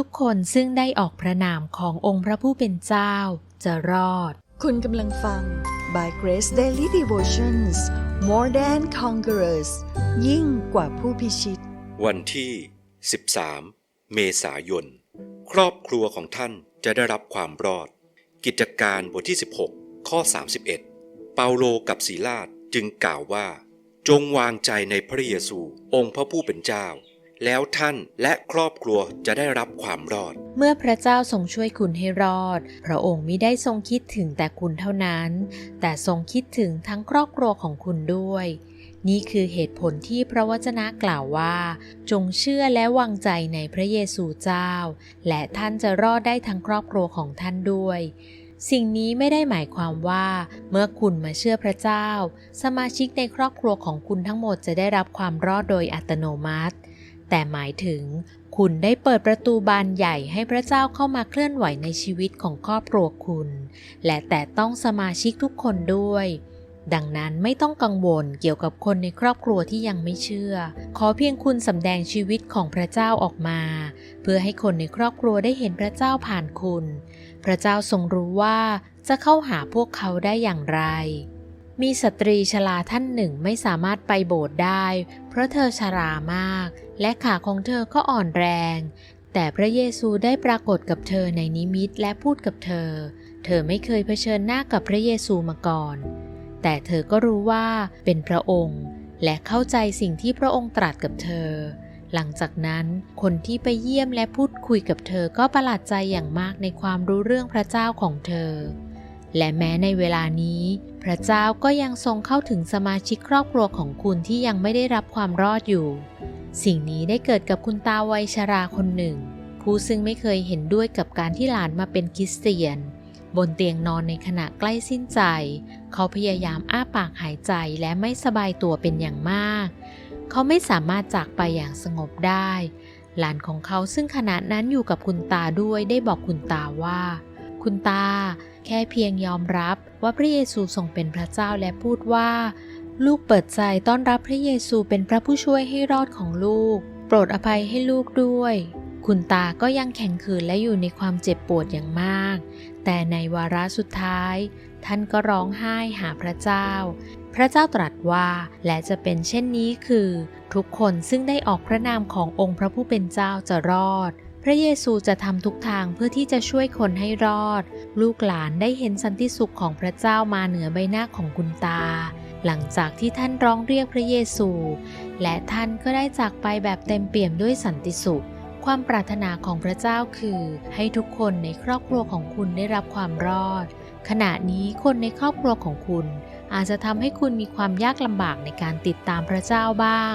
ทุกคนซึ่งได้ออกพระนามขององค์พระผู้เป็นเจ้าจะรอด คุณกำลังฟัง By Grace Daily Devotions More Than Conquerors ยิ่งกว่าผู้พิชิต วันที่ 13 เมษายน ครอบครัวของท่านจะได้รับความรอด กิจการบทที่ 16 ข้อ 31 เปาโลกับสีลาดจึงกล่าวว่า จงวางใจในพระเยซูองค์พระผู้เป็นเจ้า แล้วท่านและครอบครัวจะได้รับความรอด เมื่อพระเจ้าทรงช่วยคุณให้รอด พระองค์มิได้ทรงคิดถึงแต่คุณเท่านั้น แต่ทรงคิดถึงทั้งครอบครัวของคุณด้วย นี่คือเหตุผลที่พระวจนะกล่าวว่า จงเชื่อและวางใจในพระเยซูเจ้า และท่านจะรอดได้ทั้งครอบครัวของท่านด้วยสิ่งนี้ไม่ได้หมายความว่า เมื่อคุณมาเชื่อพระเจ้า สมาชิกในครอบครัวของคุณทั้งหมดจะได้รับความรอดโดยอัตโนมัติ แต่หมายถึงคุณได้เปิดประตูบานใหญ่ให้พระเจ้าเข้ามาเคลื่อนไหวในชีวิตของครอบครัวคุณ และแต่ต้องสมาชิกทุกคนด้วย ดังนั้นไม่ต้องกังวลเกี่ยวกับคนในครอบครัวที่ยังไม่เชื่อ ขอเพียงคุณสำแดงชีวิตของพระเจ้าออกมา เพื่อให้คนในครอบครัวได้เห็นพระเจ้าผ่านคุณ พระเจ้าทรงรู้ว่าจะเข้าหาพวกเขาได้อย่างไร มีสตรีชราท่านหนึ่งไม่สามารถไปโบสถ์ได้ เพราะเธอชรามาก และขาของเธอก็อ่อนแรง แต่พระเยซูได้ปรากฏกับเธอในนิมิตและพูดกับเธอ เธอไม่เคยเผชิญหน้ากับพระเยซูมาก่อน แต่เธอก็รู้ว่าเป็นพระองค์ และเข้าใจสิ่งที่พระองค์ตรัสกับเธอ หลังจากนั้นคนที่ไปเยี่ยมและพูดคุยกับเธอก็ประหลาดใจอย่างมากในความรู้เรื่องพระเจ้าของเธอ และแม้ในเวลานี้ พระเจ้าก็ยังทรงเข้าถึงสมาชิกครอบครัวของคุณที่ยังไม่ได้รับความรอดอยู่ สิ่งนี้ได้เกิดกับคุณตาวัยชราคนหนึ่ง ผู้ซึ่งไม่เคยเห็นด้วยกับการที่หลานมาเป็นคริสเตียน บนเตียงนอนในขณะใกล้สิ้นใจ เขาพยายามอ้าปากหายใจและไม่สบายตัวเป็นอย่างมาก เขาไม่สามารถจากไปอย่างสงบได้ หลานของเขาซึ่งขณะนั้นอยู่กับคุณตาด้วยได้บอกคุณตาว่า คุณตา แค่เพียงยอมรับว่าพระเยซูทรงเป็นพระเจ้าและพูดว่า ลูกเปิดใจต้อนรับพระเยซูเป็นพระผู้ช่วยให้รอดของลูก โปรดอภัยให้ลูกด้วย คุณตาก็ยังแข็งขืนและอยู่ในความเจ็บปวดอย่างมาก แต่ในวาระสุดท้าย ท่านก็ร้องไห้หาพระเจ้า พระเจ้าตรัสว่าและจะเป็นเช่นนี้คือ ทุกคนซึ่งได้ออกพระนามขององค์พระผู้เป็นเจ้าจะรอด พระเยซูจะทำทุกทางเพื่อที่จะช่วยคนให้รอด ลูกหลานได้เห็นสันติสุขของพระเจ้ามาเหนือใบหน้าของคุณตา หลังจากที่ท่านร้องเรียกพระเยซู และท่านก็ได้จากไปแบบเต็มเปี่ยมด้วยสันติสุข ความปรารถนาของพระเจ้าคือ ให้ทุกคนในครอบครัวของคุณได้รับความรอด ขณะนี้คนในครอบครัวของคุณ อาจจะทำให้คุณมีความยากลำบากในการติดตามพระเจ้าบ้าง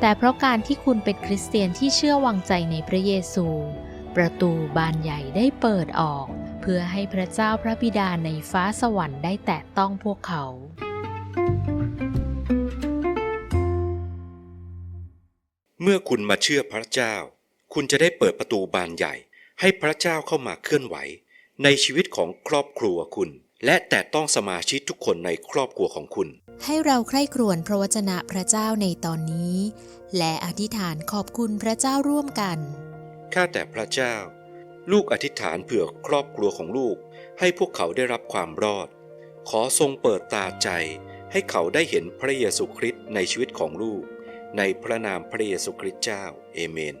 แต่เพราะการที่คุณเป็นคริสเตียนที่เชื่อวางใจในพระเยซู ประตูบานใหญ่ได้เปิดออก เพื่อให้พระเจ้าพระบิดาในฟ้าสวรรค์ได้แตะต้องพวกเขาเมื่อคุณมาเชื่อพระเจ้า คุณจะได้เปิดประตูบานใหญ่ ให้พระเจ้าเข้ามาเคลื่อนไหว ในชีวิตของครอบครัวคุณ และแต่ต้องสมาชิกทุกคนในครอบครัวของคุณ ให้เราใคร่ครวญพระวจนะพระเจ้าในตอนนี้ และอธิษฐานขอบคุณพระเจ้าร่วมกัน ข้าแต่พระเจ้า ลูกอธิษฐานเผื่อครอบครัวของลูก ให้พวกเขาได้รับความรอด ขอทรงเปิดตาใจ ให้เขาได้เห็นพระเยซูคริสต์ในชีวิตของลูก ในพระนามพระเยซูคริสต์เจ้า เอเมน